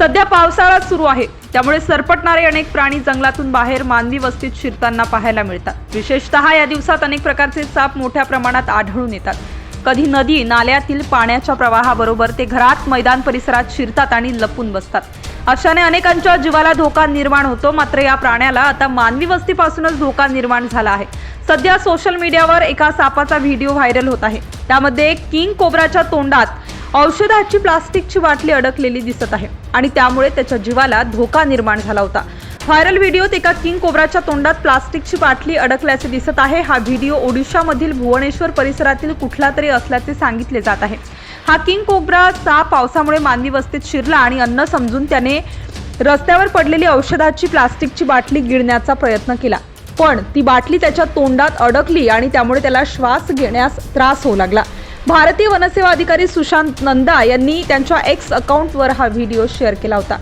सध्या पावसाळा सुरू आहे. त्यामुळे सरपटणारे अनेक प्राणी जंगलातून बाहेर मानवी वस्तीत शिरताना पाहायला मिळतात. विशेषतः या दिवसात अनेक प्रकारचे साप मोठ्या प्रमाणात आढळून येतात. कधी नदी नाल्यातील पाण्याच्या प्रवाहाबरोबर ते घरात मैदान परिसरात शिरतात आणि लपून बसतात. अशाने अनेकांच्या जीवाला धोका निर्माण होतो मात्र या प्राण्याला आता मानवी वस्तीपासूनच धोका निर्माण झाला आहे. सध्या सोशल मीडियावर एका सापाचा व्हिडिओ व्हायरल होत आहे. त्यामध्ये किंग कोबराच्या तोंडात औषधाची प्लास्टिकची बाटली अडकलेली दिसत आहे आणि त्यामुळे त्याच्या जीवाला धोका निर्माण झाला होता. व्हायरल व्हिडिओत एका किंग कोबराच्या तोंडात प्लास्टिकची बाटली अडकल्याचे दिसत आहे. हा व्हिडिओ ओडिशामधील भुवनेश्वर परिसरातील कुठला तरी असल्याचे सांगितले जात आहे. हा किंग कोब्रा साप पावसामुळे मानवी वस्तीत शिरला आणि अन्न समजून त्याने रस्त्यावर पडलेली औषधाची प्लास्टिकची बाटली गिळण्याचा प्रयत्न केला. पण ती बाटली त्याच्या तोंडात अडकली आणि त्यामुळे त्याला श्वास घेण्यास त्रास होऊ लागला. भारतीय वनसेवा अधिकारी सुशांत नंदा यांनी त्यांच्या एक्स अकाउंटवर हा व्हिडिओ शेअर केला होता.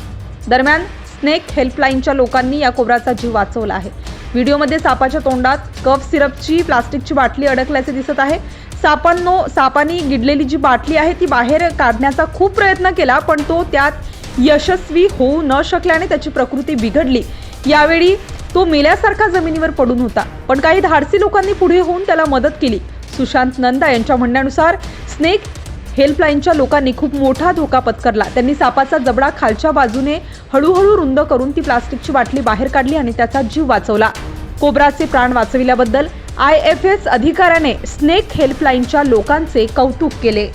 दरम्यान स्नेक हेल्पलाईनच्या लोकांनी या कोबराचा जीव वाचवला आहे. व्हिडिओमध्ये सापाच्या तोंडात कफ सिरपची प्लास्टिकची बाटली अडकल्याचे दिसत आहे. सापांनो सापानी गिडलेली जी बाटली आहे ती बाहेर काढण्याचा खूप प्रयत्न केला पण तो त्यात यशस्वी होऊ न शकल्याने त्याची प्रकृती बिघडली. यावेळी तो मेल्यासारखा जमिनीवर पडून होता. पण काही धाडसी लोकांनी पुढे होऊन त्याला मदत केली. सुशांत नंदा यांच्या म्हणण्यानुसार स्नेक हेल्पलाईनच्या लोकांनी खूप मोठा धोका पत्करला. त्यांनी सापाचा जबडा खालच्या बाजूने हळूहळू रुंद करून ती प्लास्टिकची बाटली बाहेर काढली आणि त्याचा जीव वाचवला. कोब्राचे प्राण वाचविल्याबद्दल आय एफ एस अधिकाऱ्याने स्नेक हेल्पलाईनच्या लोकांचे कौतुक केले.